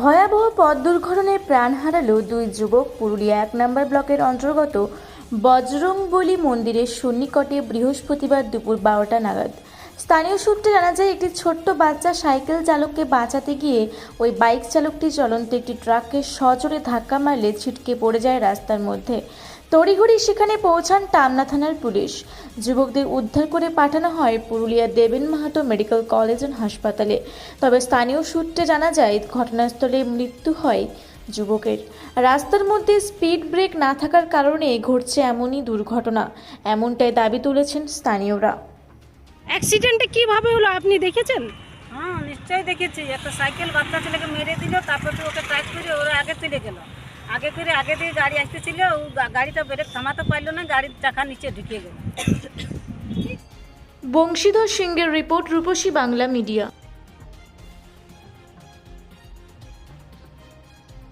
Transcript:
ভয়াবহ পথ দুর্ঘটনায় প্রাণ হারালো দুই যুবক পুরুলিয়া এক নম্বর ব্লকের অন্তর্গত বজরংবলী মন্দিরের সন্নিকটে বৃহস্পতিবার দুপুর বারোটা নাগাদ। স্থানীয় সূত্রে জানা যায়, একটি ছোট্ট বাচ্চা সাইকেল চালককে বাঁচাতে গিয়ে ওই বাইক চালকটি চলন্ত একটি ট্রাককে সজোরে ধাক্কা মারলে ছিটকে পড়ে যায় রাস্তার মধ্যে। তড়িঘড়ি সেখানে পৌঁছান টামনা থানার পুলিশ। যুবকদের উদ্ধার করে পাঠানো হয় পুরুলিয়া দেবেন মাহাতো মেডিকেল কলেজ অ্যান্ড হাসপাতালে। তবে স্থানীয় সূত্রে জানা যায়, ঘটনাস্থলে মৃত্যু হয় যুবকের। রাস্তার মধ্যে স্পিড ব্রেক না থাকার কারণে ঘটছে এমনই দুর্ঘটনা। এমনটাই দাবি তুলেছেন স্থানীয়রা। অ্যাক্সিডেন্টটা কীভাবে হলো আপনি দেখেছেন? হ্যাঁ নিশ্চয়ই দেখেছি। একটা সাইকেল বাচ্চা ছেলেকে মেরে দিল তারপর তো ওকে টাইট করে ওরা আগে চলে গেল। আগে করে আগে দিয়ে গাড়ি আসতেছিল ও গাড়িটা ব্রেক থামাতে পারল না গাড়ির চাকা নিচে ঢুকে গেল। বংশীধর সিংহের রিপোর্ট রূপসী বাংলা মিডিয়া।